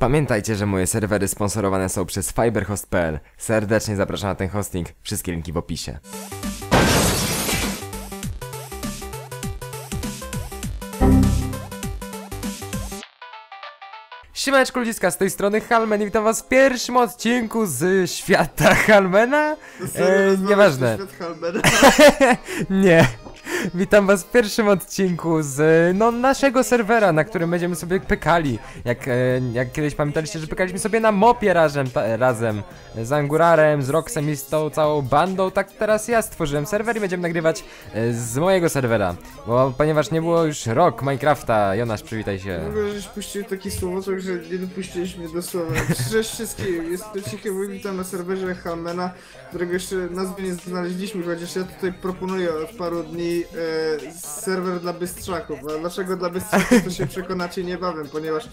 Pamiętajcie, że moje serwery sponsorowane są przez fiberhost.pl. Serdecznie zapraszam na ten hosting. Wszystkie linki w opisie. Siemaneczko ludziska, z tej strony Halmen i witam was w pierwszym odcinku z świata Halmena. E, nieważne. Świat Halbera. Nie. Witam was w pierwszym odcinku z no, naszego serwera, na którym będziemy sobie pykali. Jak, e, jak kiedyś pamiętaliście, że pykaliśmy sobie na mopie razem, razem z Angurarem, z Roxem i z tą całą bandą, tak teraz ja stworzyłem serwer i będziemy nagrywać e, z mojego serwera. Bo ponieważ nie było już rok Minecrafta, Jonasz przywitaj się. Mogę, żeś puścił takie słowo, to, że nie dopuściłeś mnie do słowa. Cześć wszystkim, jestem Cichy, witam na serwerze Halmena, którego jeszcze nazwy nie znaleźliśmy, chociaż ja tutaj proponuję od paru dni e, serwer dla bystrzaków. A dlaczego dla bystrzaków to się przekonacie niebawem, ponieważ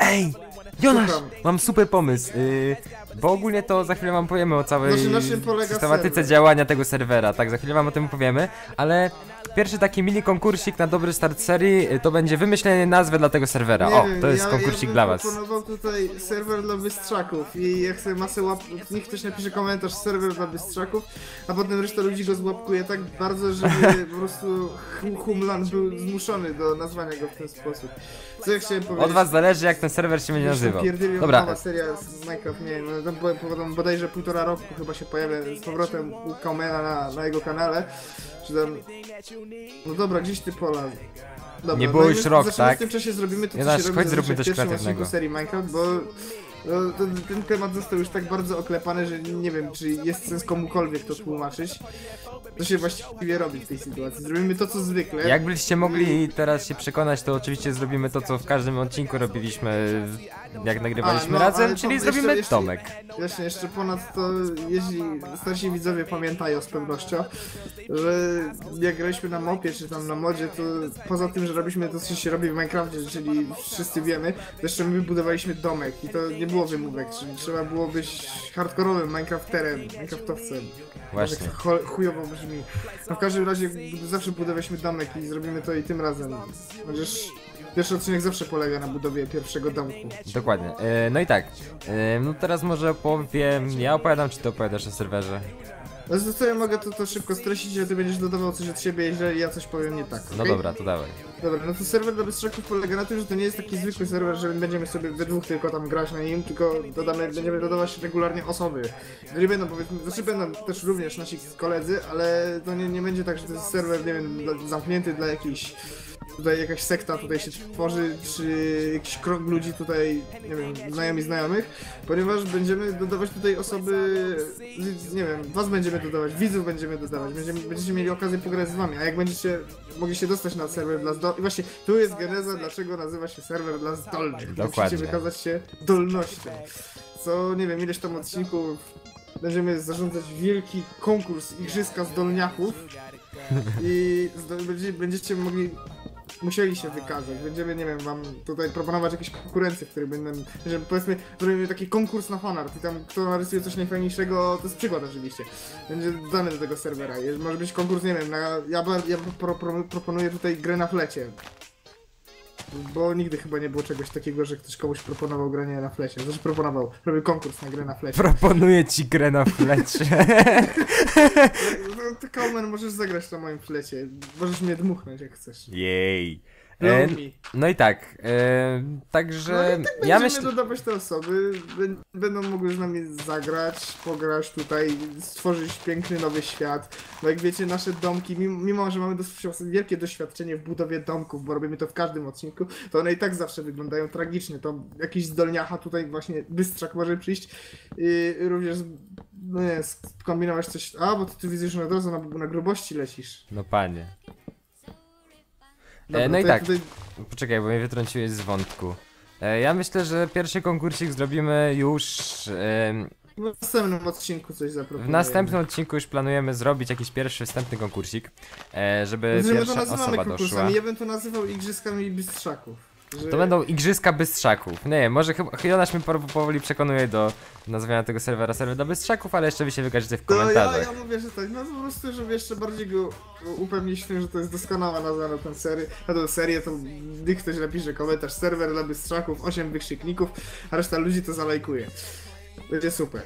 Ej! Jonasz! Słucham. Mam super pomysł. Yy, bo ogólnie to za chwilę wam powiemy o całej na czym polega systematyce serwer? działania tego serwera. Tak, za chwilę wam o tym powiemy, ale pierwszy taki mini konkursik na dobry start serii y, to będzie wymyślenie nazwy dla tego serwera. Nie o, wiem, to jest ja, konkursik ja dla was. proponował tutaj serwer dla bystrzaków i jak sobie masę łap... Niech ktoś napisze komentarz serwer dla bystrzaków, a potem reszta ludzi go złapkuje tak bardzo, żeby po prostu hum- Humlan był zmuszony do nazwania go w ten sposób. Co ja chciałem powiedzieć? Od was zależy jak ten serwer się będzie nazywał. Dobra, nowa seria z Minecraft, nie wiem, no, tam bo- bo- bodajże półtora roku chyba się pojawia z powrotem u Kaumena na, na jego kanale, czy tam... No dobra, gdzieś ty pola. Dobra, Nie było no już rok, tak? W tym czasie zrobimy to, co Jonasz, się robi zróbmy w coś pierwszym kreatywnego. serii Minecraft, bo no, ten, ten temat został już tak bardzo oklepany, że nie wiem, czy jest sens komukolwiek to tłumaczyć. Co się właściwie robi w tej sytuacji? Zrobimy to, co zwykle. Jak byście mogli teraz się przekonać, to oczywiście zrobimy to, co w każdym odcinku robiliśmy, jak nagrywaliśmy A, no, razem, to czyli jeszcze- zrobimy jeszcze- domek. Właśnie, jeszcze ponadto, jeśli starsi widzowie pamiętają z pewnością, że jak graliśmy na mopie czy tam na modzie, to poza tym, że robiliśmy to, co się robi w Minecrafcie, czyli wszyscy wiemy, to jeszcze my budowaliśmy domek i to nie było wymówek, czyli trzeba było być hardkorowym Minecrafterem, Minecraftowcem. Właśnie. Tak chujowo brzmi. No w każdym razie zawsze budowaliśmy domek i zrobimy to i tym razem. Chociaż pierwszy odcinek zawsze polega na budowie pierwszego domku. Dokładnie. E, no i tak. E, no teraz może opowiem. Ja opowiadam, czy ty opowiadasz o serwerze? No to co ja mogę to, to szybko streścić, a ty będziesz dodawał coś od siebie, jeżeli ja coś powiem nie tak. No dobra, to dawaj. Dobra, no to serwer dla bystrzaków polega na tym, że to nie jest taki zwykły serwer, że będziemy sobie we dwóch tylko tam grać na nim, tylko dodamy, będziemy dodawać regularnie osoby. No nie będą powiedzmy, znaczy będą też również nasi koledzy, ale to nie, nie będzie tak, że to jest serwer, nie wiem, zamknięty dla jakichś tutaj jakaś sekta tutaj się tworzy, czy jakiś krąg ludzi tutaj, nie wiem, znajomi znajomych, ponieważ będziemy dodawać tutaj osoby, nie wiem, was będziemy dodawać, widzów będziemy dodawać, będziemy, będziecie mieli okazję pograć z wami, a jak będziecie mogli się dostać na serwer dla zdolnych, i właśnie tu jest geneza, dlaczego nazywa się serwer dla zdolnych, Dokładnie. musicie wykazać się zdolnością, co, nie wiem, ileś tam odcinków będziemy zarządzać wielki konkurs Igrzyska Zdolniaków i będziecie mogli musieli się wykazać. Będziemy, nie wiem, wam tutaj proponować jakieś konkurencje, w których będą, że powiedzmy, zrobimy taki konkurs na fanart i tam kto narysuje coś najfajniejszego, to jest przykład oczywiście. Będzie dany do tego serwera. Może być konkurs, nie wiem, na, ja, ja pro, pro, proponuję tutaj grę na flecie. Bo nigdy chyba nie było czegoś takiego, że ktoś komuś proponował granie na flecie. Znaczy proponował, robił konkurs na grę na flecie. Proponuję ci grę na flecie. No, to Kalman możesz zagrać na moim flecie. Możesz mnie dmuchnąć jak chcesz. Jej. E, no i tak. E, No także i tak ja myślę. dodawać te osoby, bę- będą mogły z nami zagrać, pograć tutaj, stworzyć piękny nowy świat. Bo jak wiecie, nasze domki, mimo, że mamy dosyć wielkie doświadczenie w budowie domków, bo robimy to w każdym odcinku, to one i tak zawsze wyglądają tragicznie. To jakiś zdolniacha tutaj właśnie bystrzak może przyjść i również, no nie, skombinować coś. A, bo ty tu widzisz, że od razu na, na grubości lecisz. No panie. Dobra, no i to tak. Tutaj, Poczekaj, bo mnie wytrąciłeś z wątku. E, ja myślę, że pierwszy konkursik zrobimy już. w następnym odcinku coś w zaproponujemy. następnym odcinku już planujemy zrobić jakiś pierwszy wstępny konkursik, e, żeby Znaczy, my to pierwsza nazywamy osoba doszła. ja bym to nazywał Igrzyskami Bystrzaków. Że... To będą igrzyska bystrzaków. Nie, może chyba Jonasz mnie po- powoli przekonuje do nazwania tego serwera serwer dla bystrzaków, ale jeszcze wy się wykażecie w To ja, komentarzach. ja mówię, że tak, no po prostu, żeby jeszcze bardziej go upewnić się, że to jest doskonała nazwa na tę serię, na tę serię, to niech ktoś napisze komentarz, serwer dla bystrzaków, 8 wykrzykników, a reszta ludzi to zalajkuje. Będzie super.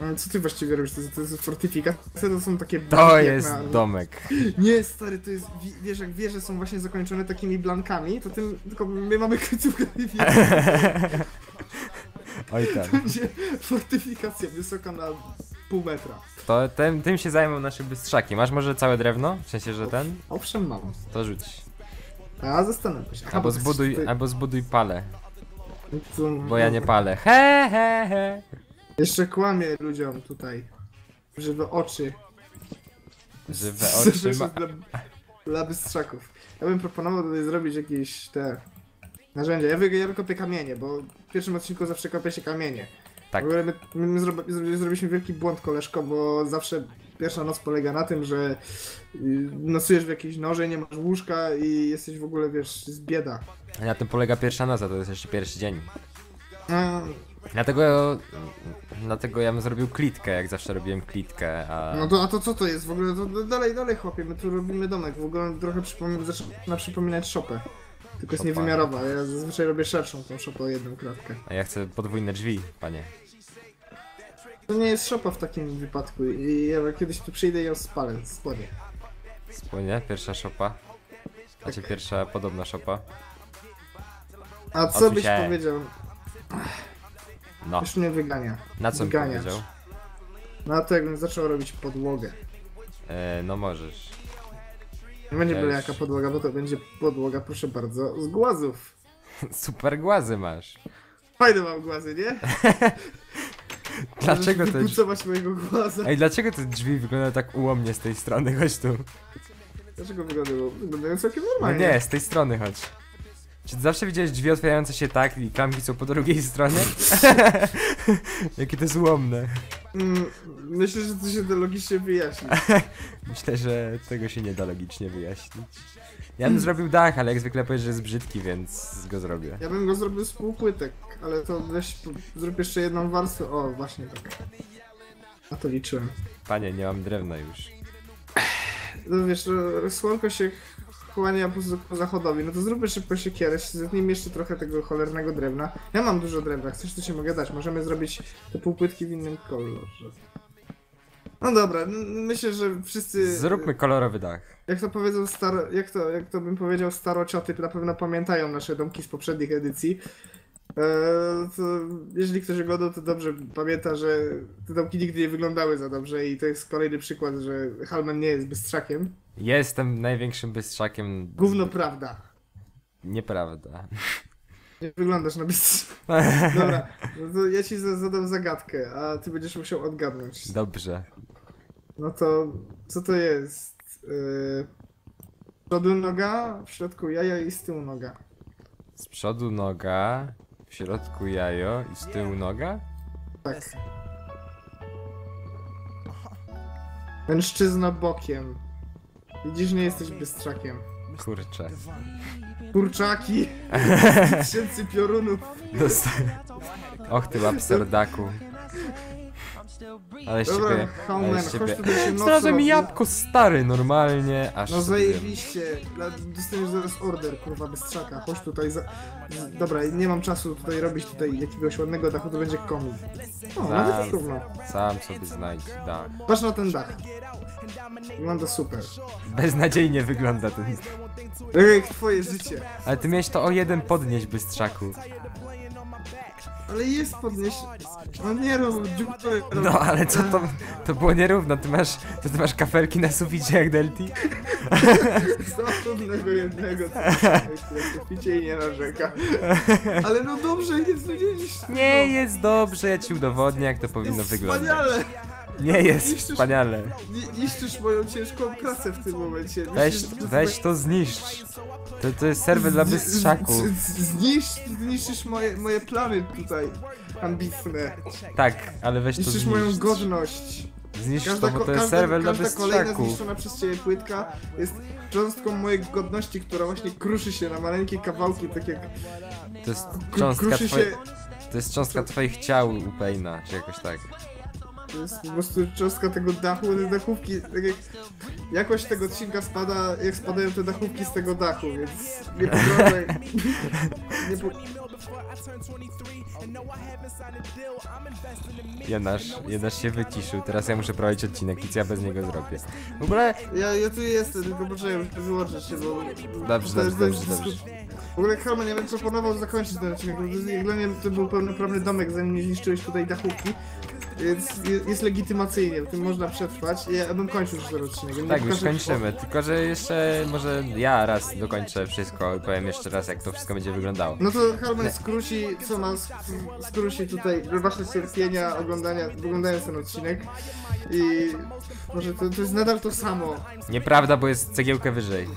A Co ty właściwie robisz? To, to jest fortyfikacja? To są takie To jest na- domek. Nie, stary, to jest, wi- wiesz, jak wieże są właśnie zakończone takimi blankami, to tym, tylko my mamy końcówkę tej. Oj tam. Będzie fortyfikacja wysoka na pół metra. To tym, tym się zajmą nasze bystrzaki. Masz może całe drewno? W sensie, że ten? Owszem, mam. To rzuć. A zastanawiam się. Aha, Albo zbuduj, ty- albo zbuduj palę. tu- Bo ja nie palę. He he he. Jeszcze kłamie ludziom tutaj. Żywe oczy. Żywe oczy ma... Dla, dla. Ja bym proponował tutaj zrobić jakieś te narzędzia. Ja, ja kopię kamienie, bo w pierwszym odcinku zawsze kopie się kamienie. Tak. W ogóle my, my, my zrobi, zrobi- zrobiliśmy wielki błąd, koleżko, bo zawsze pierwsza noc polega na tym, że y, nocujesz w jakiejś noże, nie masz łóżka i jesteś w ogóle, wiesz, z bieda. Na tym polega pierwsza noc, a to jest jeszcze pierwszy dzień. A, Dlatego... Dlatego ja bym zrobił klitkę, jak zawsze robiłem klitkę, a... no to, a to co to jest w ogóle? To, to dalej, dalej chłopie, my tu robimy domek. W ogóle trochę przypomina, zaczyna przypominać szopę. Tylko jest niewymiarowa. Ja zazwyczaj robię szerszą tą szopę o jedną kratkę. A ja chcę podwójne drzwi, panie. To nie jest szopa w takim wypadku i ja kiedyś tu przyjdę i ją spalę, spłonie. Spłynie, pierwsza szopa. Znaczy pierwsza podobna szopa. A co byś się. powiedział? No, Już mnie wygania. na co wyganiacz. powiedział? No to jakbym zaczął robić podłogę. E, no możesz. Nie będzie byle jaka podłoga, bo to będzie podłoga, proszę bardzo, z głazów. Super głazy masz. Fajne mam głazy, nie? Dlaczego te drzwi... mojego głaza. Ej, dlaczego te drzwi wyglądają tak ułomnie z tej strony? Chodź tu. Dlaczego wyglądają? Wyglądają całkiem No normalnie. nie, z tej strony chodź. Czy zawsze widziałeś drzwi otwierające się tak i klamki są po drugiej stronie? Jakie to jest ułomne. Mm, myślę, że to się da logicznie wyjaśnić. Myślę, że tego się nie da logicznie wyjaśnić. Ja bym zrobił dach, ale jak zwykle powiesz, że jest brzydki, więc go zrobię. Ja bym go zrobił z półpłytek, ale to weź, zrób jeszcze jedną warstwę. O, właśnie tak. Na to liczyłem. Panie, nie mam drewna już. No wiesz, no, słonko się chłania po, po zachodowi, no to zróbmy szybko siekierę, zetnijmy jeszcze trochę tego cholernego drewna. Ja mam dużo drewna, chcesz to ci mogę dać, możemy zrobić te półpłytki w innym kolorze. No dobra, myślę, że wszyscy... Zróbmy kolorowy dach. Jak to powiedzą staro... Jak to, jak to bym powiedział, starocioty na pewno pamiętają nasze domki z poprzednich edycji. To jeżeli ktoś oglądał, to dobrze pamięta, że te domki nigdy nie wyglądały za dobrze i to jest kolejny przykład, że Halman nie jest bystrzakiem. Jestem największym bystrzakiem. Gówno prawda. Nieprawda. Nie wyglądasz na bystrzaка. Dobra, no to ja ci za- zadam zagadkę, a ty będziesz musiał odgadnąć. Dobrze. No to co to jest? Yy... Z przodu noga, w środku jaja i z tyłu noga. Z przodu noga, środku jajo i z tyłu noga? Tak. Mężczyzna bokiem. Widzisz, nie jesteś bystrzakiem. Kurczę. Kurczaki! Tysięcy piorunów. Dosta... Och ty lapserdaku. Ale z Dobra, ciebie... Z ciebie... chodź tutaj się noc Znalazłem robi. jabłko stary, normalnie, aż No sobie- zajebiście. Dostaniesz zaraz order, kurwa, bystrzaka. Chodź tutaj za... z- Dobra, nie mam czasu tutaj robić tutaj jakiegoś ładnego dachu, to będzie komik. O, Za- nawet trudno. Sam sobie znajdź dach. Patrz na ten dach. Wygląda super. Beznadziejnie wygląda ten... Tak jak twoje życie. Ale ty miałeś to o jeden podnieść, bystrzaku. Ale jest podnieś... No nie rób, dziupę. No ale co to... To było nierówno, ty masz... To ty masz kafelki na suficie jak Delti? Zapomnego jednego, co picie i nie narzeka. Ale no dobrze, jest widzisz. Nie jest dobrze, ja ci udowodnię jak to powinno wyglądać. Wspaniale! Nie jest Niszczysz- wspaniale. Ni- Niszczysz moją ciężką pracę w tym momencie. Weź, Myślisz, weź to zniszcz. To, to jest serwer dla bystrzaków. Zniszcz, zniszczysz moje, moje plany tutaj ambitne. Tak, ale weź to Niszczysz zniszcz. moją godność. Zniszcz Każda, to, bo to jest każda, serwer dla każda kolejna bystrzaków. zniszczona przez ciebie płytka jest cząstką mojej godności, która właśnie kruszy się na maleńkie kawałki, tak jak To jest cząstka twoje... się... To jest cząstka twoich ciał u Payna, czy jakoś tak. To jest po prostu cząstka tego dachu, te dachówki, tak jak jakość tego odcinka spada, jak spadają te dachówki z tego dachu, więc nie pogrążaj. nie po... Jonasz, Jonasz się wyciszył, teraz ja muszę prowadzić odcinek co ja bez niego zrobię. W ogóle... Ja, ja tu jestem, tylko poczekaj, muszę wyłączyć się, bo... Dobrze, dobrze, dobrze, dysku- W ogóle Herman, ja bym proponował zakończyć ten odcinek, bo to był pełnoprawny domek, zanim nie zniszczyłeś tutaj dachówki. Więc je- jest legitymacyjnie, w tym można przetrwać. Ja bym kończył już ten odcinek. Tak, już pokażę- kończymy, tylko że jeszcze może ja raz dokończę wszystko i powiem jeszcze raz jak to wszystko będzie wyglądało. No to Herman skróci, co ma, sk- skróci tutaj wasze cierpienia oglądania, oglądając ten odcinek. I może to, to jest nadal to samo. Nieprawda, bo jest cegiełkę wyżej.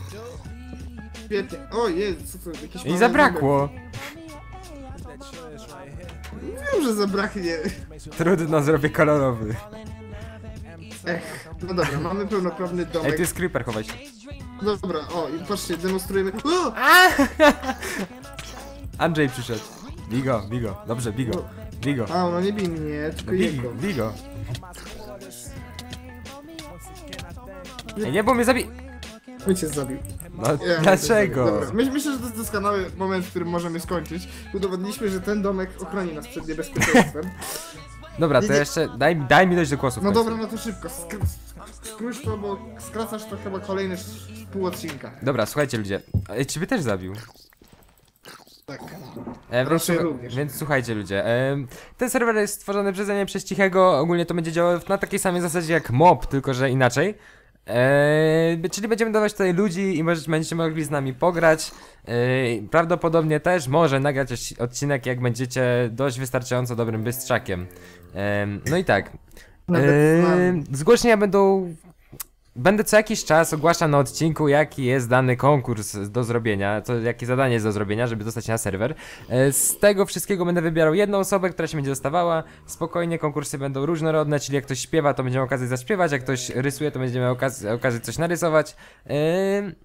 Świetnie. O jest, co to, jakiś I zabrakło! Wiem, że zabraknie. Trudno, zrobię kolorowy. Ech, no dobra, mamy pełnoprawny Ej, domek. tu jest creeper, chowaj się. Dobra, o, i patrzcie, demonstrujemy. O! Andrzej przyszedł. Bigo, bigo, dobrze, bigo. Bigo. A, no nie bij mnie, tylko No, jego. bigo, bigo. Ej, nie, bo mnie zabi... My cię zabił. No, Ja, dlaczego? Dobra, my, myślę, że to jest doskonały moment, w którym możemy skończyć. Udowodniliśmy, że ten domek ochroni nas przed niebezpieczeństwem. Dobra, to jeszcze daj, mi- daj mi dojść do głosu No dobra, no to szybko. Skr skróć to, bo skracasz to chyba kolejne sz- pół odcinka. Dobra, słuchajcie ludzie. Ej, ciebie też zabił. Tak. E, więc, więc słuchajcie ludzie, em, ten serwer jest stworzony przeze mnie przez Cichego, ogólnie to będzie działało na takiej samej zasadzie jak mob, tylko że inaczej. E, czyli będziemy dawać tutaj ludzi i możecie, będziecie mogli z nami pograć. E, prawdopodobnie też może nagrać odci- odcinek, jak będziecie dość wystarczająco dobrym bystrzakiem. Em, no i tak. Em, zgłoszenia będą Będę co jakiś czas ogłaszał na odcinku, jaki jest dany konkurs do zrobienia, co, jakie zadanie jest do zrobienia, żeby dostać na serwer. E, Z tego wszystkiego będę wybierał jedną osobę, która się będzie dostawała. Spokojnie, konkursy będą różnorodne, czyli jak ktoś śpiewa, to będzie miał okazję zaśpiewać, jak ktoś rysuje, to będzie miał okazję, okazję coś narysować. Ym,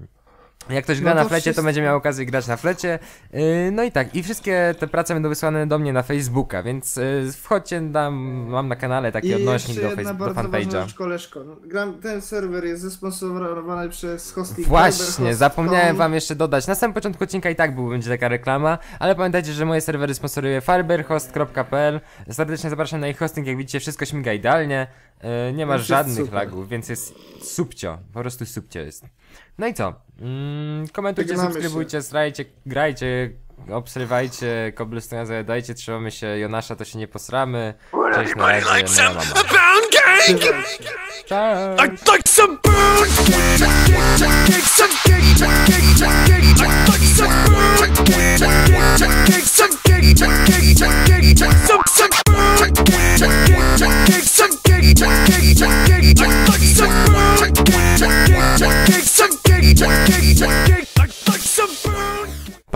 Jak ktoś gra No to na flecie, to wszystko- będzie miał okazję grać na flecie. Yy, No i tak, i wszystkie te prace będą wysłane do mnie na Facebooka, więc yy, wchodźcie, dam, mam na kanale taki I odnośnik do, jedna face- do bardzo ważna fanpage'a. rzecz, koleżko. No, gram, ten serwer jest zesponsorowany przez hosting Właśnie, Cyberhost.com. zapomniałem wam jeszcze dodać. Na samym początku odcinka i tak był, będzie taka reklama, ale pamiętajcie, że moje serwery sponsoruje fiberhost.pl. Serdecznie zapraszam na ich hosting, jak widzicie, wszystko śmiga idealnie. Yy, nie ma żadnych lagów, więc jest subcio, po prostu subcio jest. No i co? Mm, komentujcie, subskrybujcie, strajcie, grajcie, obserwajcie, koblestone zajadajcie, trzymamy się Jonasza, to się nie posramy. Cześć, na razie, like moja some cake? Trzymajcie. Cześć! I'd like some pound cake,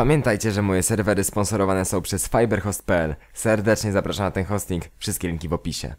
Pamiętajcie, że moje serwery sponsorowane są przez fiberhost.pl. Serdecznie zapraszam na ten hosting. Wszystkie linki w opisie.